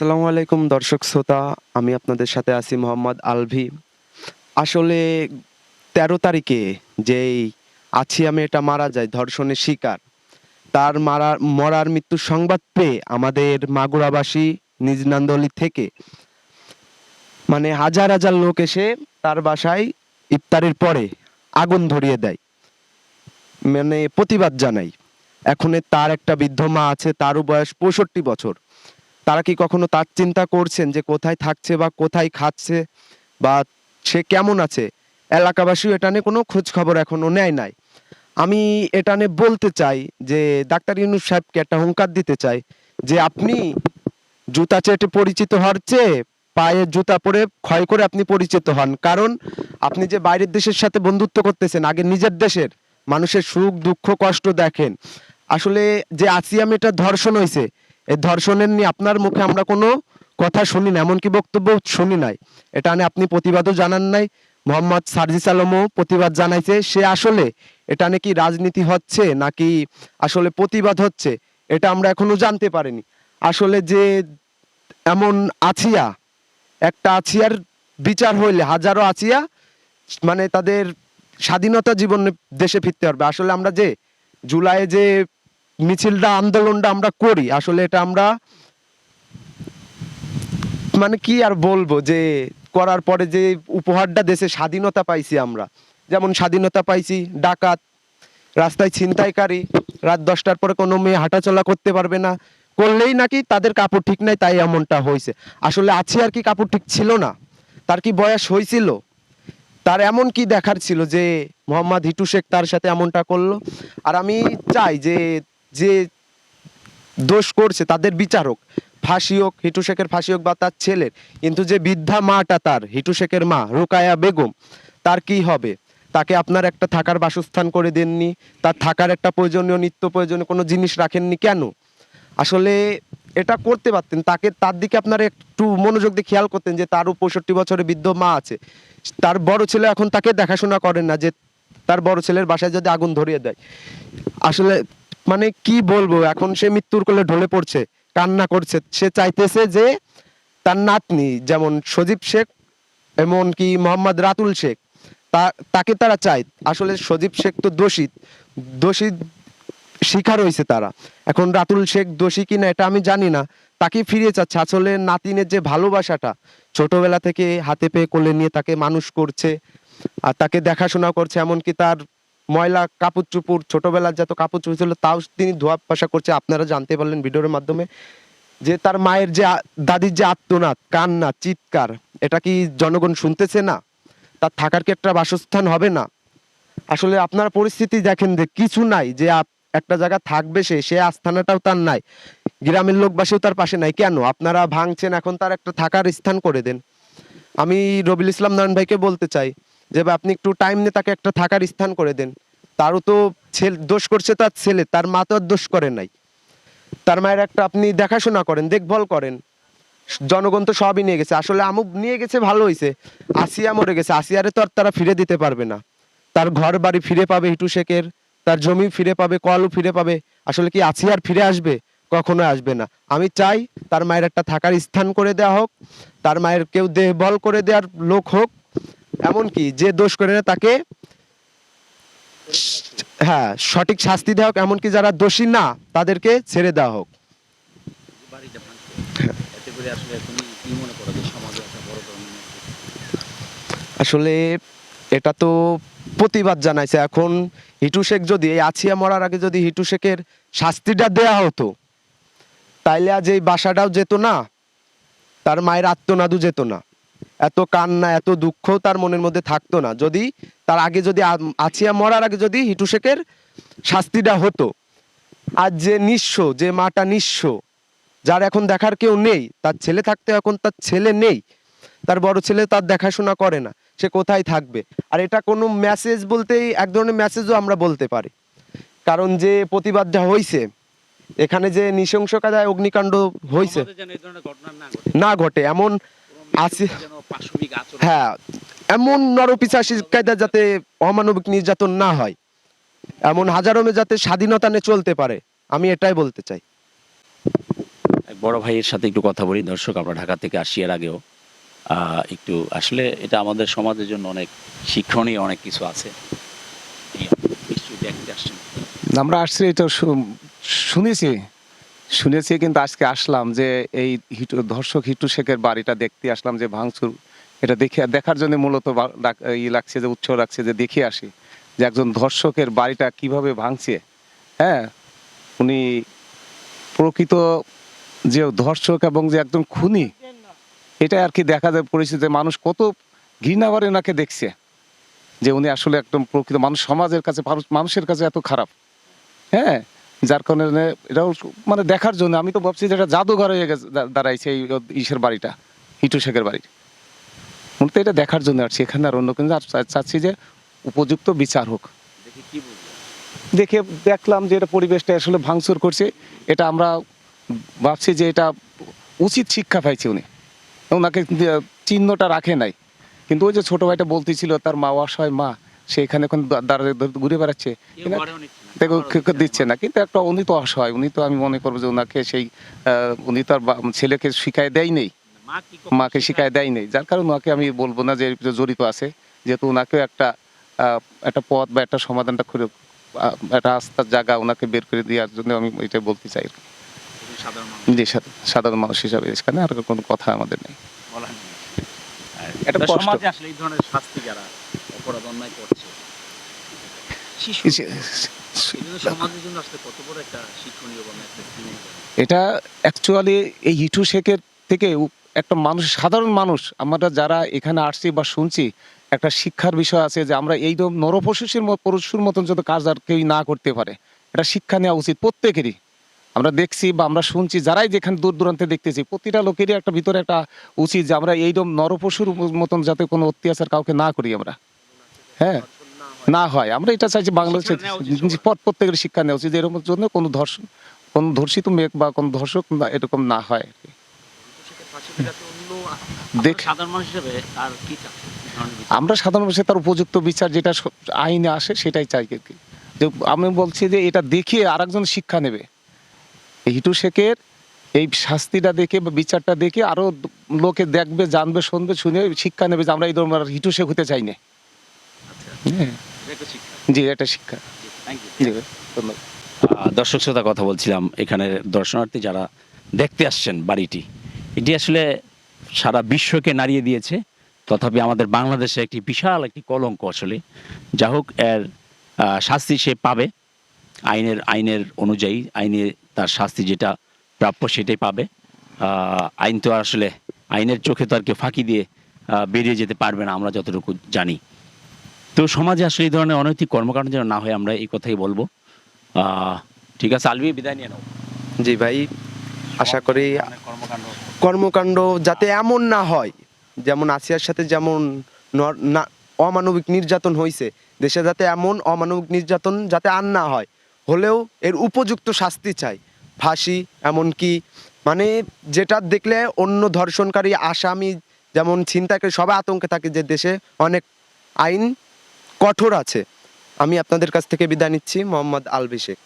আসসালামু আলাইকুম দর্শক শ্রোতা, আমি আপনাদের সাথে আছি মোহাম্মদ আলভি। আসলে তেরো তারিখে যেই আছি আমি এটা মারা যায়, ধর্ষণের শিকার, তার মারা, মরার মৃত্যুর সংবাদ পেয়ে আমাদের মাগুরাবাসী নিজ নান্দলি থেকে মানে হাজার হাজার লোক এসে তার বাসায় ইফতারের পরে আগুন ধরিয়ে দেয়। মানে প্রতিবাদ জানাই। এখন তার একটা বৃদ্ধ মা আছে, তারও বয়স পঁয়ষট্টি বছর। তারা কি কখনো তার চিন্তা করছেন যে কোথায় থাকছে বা কোথায় খাচ্ছে বা সে কেমন আছে? এলাকাবাসীও এটা নিয়ে কোনো খোঁজ খবর এখনও নেয় নাই। আমি এটা নিয়ে বলতে চাই যে ডাক্তার ইউনুস সাহেবকে একটা হুঙ্কার দিতে চাই যে আপনি জুতা চেটে পরিচিত হওয়ার চেয়ে পায়ে জুতা পরে ক্ষয় করে আপনি পরিচিত হন। কারণ আপনি যে বাইরের দেশের সাথে বন্ধুত্ব করতেছেন, আগে নিজের দেশের মানুষের সুখ, দুঃখ, কষ্ট দেখেন। আসলে যে আসিয়া এটা ধর্ষণ হয়েছে এই ধর্ষণের নিয়ে আপনার মুখে আমরা কোনো কথা শুনি না, এমনকি বক্তব্য শুনি নাই। এটা নিয়ে আপনি প্রতিবাদও জানান নাই। মোহাম্মদ সার্জিস আলমও প্রতিবাদ জানাইছে। সে আসলে এটা নাকি রাজনীতি হচ্ছে নাকি আসলে প্রতিবাদ হচ্ছে, এটা আমরা এখনও জানতে পারিনি। আসলে যে এমন আছিয়া, একটা আছিয়ার বিচার হইলে, হাজারো আছিয়া মানে তাদের স্বাধীনতা জীবন দেশে ফিরতে পারবে। আসলে আমরা যে জুলাইয়ে যে মিছিলটা, আন্দোলনটা আমরা করি। আসলে এটা আমরা মানে কি আর বলব যে, করার পরে যে উপহারটা দেশে স্বাধীনতা পাইছি আমরা। যেমন স্বাধীনতা পাইছি ডাকাত, রাস্তায় ছিনতাইকারী, রাত দশটার পরে কোনো মেয়ে হাঁটাচলা করতে পারবে না। করলেই নাকি তাদের কাপড় ঠিক নাই, তাই এমনটা হয়েছে আসলে আছে আর কি কাপড় ঠিক ছিল না। তার কি বয়স হয়েছিল তার এমন কি দেখার ছিল যে, মোহাম্মদ হিটু শেখ তার সাথে এমনটা করল? আর আমি চাই যে যে দোষ করছে তাদের বিচারক ফাঁসি হোক, হিটু শেখের ফাঁসি হোক বা তার ছেলের, কিন্তু যে বৃদ্ধা মাটা তার, হিটু শেখের মা, রুকায়া বেগম, তার কি হবে? তাকে আপনার একটা থাকার বাসস্থান করে দেননি, তার থাকার একটা প্রয়োজনীয়, নিত্য প্রয়োজনীয় কোনো জিনিস রাখেননি কেন? আসলে এটা করতে পারতেন, তাকে, তার দিকে আপনারা একটু মনোযোগ দিয়ে খেয়াল করতেন যে তারও পঁয়ষট্টি বছরের বৃদ্ধ মা আছে। তার বড় ছেলে এখন তাকে দেখাশোনা করেন না যে তার বড় ছেলের বাসায় যদি আগুন ধরিয়ে দেয়। আসলে মানে কি বলব, এখন সে মৃত্যুর কোলে ঢলে পড়ছে, কান্না করছে। সে চাইতেছে যে তার নাতনি, যেমন সজীব শেখ, এমনকি মোহাম্মদ রাতুল শেখ তাকে তারা চায়। আসলে সজীব শেখ তো দোষী দোষী শিকার হয়েছে তারা। এখন রাতুল শেখ দোষী কিনা এটা আমি জানি না, তাকে ফিরিয়ে চাচ্ছে। আসলে নাতিনের যে ভালোবাসাটা, ছোটবেলা থেকে হাতে পেয়ে কোলে নিয়ে তাকে মানুষ করছে, আর তাকে দেখাশোনা করছে, এমনকি তার ময়লা, কাপড় চুপুর ছোটবেলার যত কাপড় চুপুর ছিল, তাও তিনি ধোয়া পাশা করছে। আপনারা জানতে পারলেন ভিডিওর মাধ্যমে যে তার মায়ের যে দাদির যে আত্মনাদ, কান্না, চিৎকার, এটা কি জনগণ শুনতেছে না? তার থাকার কি একটা বাসস্থান হবে না? আসলে আপনার পরিস্থিতি দেখেন যে কিছু নাই, যে একটা জায়গা থাকবে সে সে আস্থানাটাও তার নাই। গ্রামের লোকবাসীও তার পাশে নাই। কেন? আপনারা ভাঙছেন, এখন তার একটা থাকার স্থান করে দেন। আমি রবিল ইসলাম নারায়ণ ভাইকে বলতে চাই যে আপনি একটু টাইম নিয়ে তাকে একটা থাকার স্থান করে দেন। তারও তো ছেলে, দোষ করছে তার ছেলে, তার মা তো আর দোষ করে নাই। তার মায়ের একটা আপনি দেখাশোনা করেন, দেখভাল করেন। জনগণ তো সবই নিয়ে গেছে। আসলে আমু নিয়ে গেছে, ভালো হয়েছে আসিয়া মরে গেছে। আসিয়ারে তো আর তারা ফিরে দিতে পারবে না। তার ঘর বাড়ি ফিরে পাবে হিটু শেখের, তার জমি ফিরে পাবে, কলও ফিরে পাবে। আসলে কি আসিয়ার ফিরে আসবে? কখনো আসবে না। আমি চাই তার মায়ের একটা থাকার স্থান করে দেওয়া হোক, তার মায়ের কেউ দেহবল করে দেওয়ার লোক হোক এমনকি যে দোষ করে না তাকে হ্যাঁ সঠিক শাস্তি দেওয়া হোক, এমনকি যারা দোষী না, তাদেরকে ছেড়ে দেওয়া হোক। আসলে এটা তো প্রতিবাদ জানাইছে। এখন হিটু শেখ যদি, এই আছিয়া মরার আগে যদি হিটু শেখের শাস্তিটা দেয়া হতো, তাইলে আজ এই বাসাটাও যেত না, তার মায়ের আত্মনাদু যেত না। এত কান্না এত দুঃখ তার মনের মধ্যে থাকতো না। যদি তার আগে যদি আছিয়া মরার আগে যদি হিটু শেখের শাস্তিটা হতো। আর যে নিঃস্ব যে মাটা নিঃস্ব যার এখন দেখার কেউ নেই তার ছেলে থাকতে এখন তার ছেলে নেই তার বড় ছেলে তার দেখাশোনা করে না সে কোথায় থাকবে? আর এটা কোনো মেসেজ বলতেই এক ধরনের মেসেজও আমরা বলতে পারি। কারণ যে প্রতিবাদটা হয়েছে এখানে যে নৃশংসকাদায় অগ্নিকাণ্ড হয়েছে না ঘটে। এমন আচরণ। হ্যাঁ এমন নরপিচাসী কায়দা যাতে অমানবিক নির্যাতন না হয়। এমন হাজারো মেয়ে যাতে স্বাধীনতা নিয়ে চলতে পারে। আমি এটাই বলতে চাই। বড় ভাইয়ের সাথে একটু কথা বলি। দর্শক আমরা ঢাকা থেকে আসি এর আগেও। একটু আসলে এটা আমাদের সমাজের জন্য অনেক শিক্ষণীয় অনেক কিছু আছে। আমরা আসছি এটা শুনেছি। শুনেছি কিন্তু আজকে আসলাম যে এই হিটু, ধর্ষক হিটু শেখের বাড়িটা দেখতে আসলাম যে ভাঙচুর। এটা দেখে, দেখার জন্য মূলত ই লাগছে যে উৎস লাগছে যে, দেখে আসি যে একজন ধর্ষকের বাড়িটা কীভাবে ভাঙছে। হ্যাঁ উনি প্রকৃত যে ধর্ষক এবং যে একজন খুনি, এটা আর কি দেখা যায় পরিস্থিতি মানুষ কত ঘৃণাবারে ওনাকে দেখছে যে উনি আসলে একদম প্রকৃত মানুষ, সমাজের কাছে মানুষের কাছে এত খারাপ। হ্যাঁ যার কারণে এটাও মানে দেখার জন্য আমি তো ভাবছি যে এটা জাদুঘর হয়ে গেছে দাঁড়াইছে এই ইসের বাড়িটা হিটু শেখের বাড়ি। মূলত এটা দেখার জন্য আসছি এখানে আর অন্য কিন্তু আর চাচ্ছি যে উপযুক্ত বিচার হোক। দেখে দেখলাম যে এটা পরিবেশটা আসলে ভাঙচুর করছে এটা আমরা ভাবছি যে এটা উচিত শিক্ষা পাইছে উনি। ওনাকে চিহ্নটা রাখে নাই। কিন্তু ওই যে ছোট ভাইটা বলতেছিল তার মা অসহায় মা সে এখানে এখন দাঁড়িয়ে ঘুরে বেড়াচ্ছে। দেখো দিচ্ছে না কিন্তু একটা উনি তো অসহায় উনি তো আমি মনে করব যে ওনাকে সেই উনি তো আর বা- ছেলেকে শিখায় দেয় নেই। মাকে শিখায় দেয় নেই। যার কারণে ওনাকে আমি বলব না যে জড়িত আছে যেহেতু ওনাকেও একটা একটা পথ বা একটা সমাধানটা আহ, একটা আস্থার জায়গা ওনাকে বের করে দেওয়ার জন্য আমি এটা বলতে চাই। একজন সাধারণ মানুষ। সাধারণ মানুষ হিসাবে এখানে আর কোনো কথা আমাদের নেই। এটা সমাজে আসলে এই ধরনের শাস্তি যারা অপরাধ অন্যায় করছে এটা অ্যাকচুয়ালি এই হিটু শেখের থেকে একটা মানুষ, সাধারণ মানুষ, আমরা যারা এখানে আসছি বা শুনছি, একটা শিক্ষার বিষয় আছে যে আমরা এই নরপশুষের পশুর মতন যত কাজ আর কেউ না করতে পারে, এটা শিক্ষা নেওয়া উচিত প্রত্যেকেরই। আমরা দেখছি বা আমরা শুনছি, যারাই যেখানে দূর দূরান্তে দেখতেছি, প্রতিটা লোকেরই একটা ভিতরে একটা উচিত যে আমরা এইরকম নরপশুর মতন যাতে কোনো অত্যাচার কাউকে না করি আমরা। হ্যাঁ। না হয়। আমরা এটা চাইছি বাংলাদেশে সবার। প্রত্যেকের শিক্ষা নেওয়া উচিত এরকম জন্য কোনো ধর্ষণ কোনো ধর্ষিত মেয়ে বা কোনো ধর্ষক না- এরকম না হয়। আর কি। দেখ- সাধারণ মানুষ হিসেবে? আমরা সাধারণ মানুষের তার উপযুক্ত বিচার যেটা আইনে আসে সেটাই চাই আর কি। যে আমি বলছি যে এটা দেখিয়ে আরেকজন শিক্ষা নেবে। হিটু শেখের এই শাস্তিটা দেখে বা বিচারটা দেখে আরও লোকে দেখবে জানবে শুনবে শুনে শিক্ষা নেবে যে আমরা এই ধরনের হিটু শেখ হতে চাই না। আচ্ছা। হ্যাঁ, জি এটা শিক্ষা। জি ধন্যবাদ। দর্শক শ্রোতা কথা বলছিলাম এখানে দর্শনার্থী যারা দেখতে আসছেন বাড়িটি এটি আসলে সারা বিশ্বকে নাড়িয়ে দিয়েছে তথাপি আমাদের বাংলাদেশে একটি বিশাল একটি কলঙ্ক আসলে। যা হোক এর শাস্তি সে পাবে আইনের আইনের অনুযায়ী আইনে তার শাস্তি যেটা প্রাপ্য সেটাই পাবে। আইন তো আসলে আইনের চোখে তো আর কেউ ফাঁকি দিয়ে বেরিয়ে যেতে পারবে না আমরা যতটুকু জানি। তো সমাজে আসলে এই ধরনের অনৈতিক কর্মকাণ্ড যেন না হয় আমরা এই কথাই বলব। ঠিক আছে আলবি বিদায় নিয়ে নাও। জি ভাই আশা করি কর্মকাণ্ড। যাতে এমন না হয় যেমন আসিয়ার সাথে যেমন অমানবিক নির্যাতন হয়েছে দেশে যাতে এমন অমানবিক নির্যাতন যাতে আর না হয় হলেও এর উপযুক্ত শাস্তি চাই। ফাঁসি এমনকি মানে যেটা দেখলে অন্য ধর্ষণকারী আসামি যেমন ছিনতাইকারী সবাই আতঙ্কে থাকে যে দেশে অনেক আইন কঠোর আছে। আমি আপনাদের কাছ থেকে বিদায় নিচ্ছি মোহাম্মদ আলবি শেখ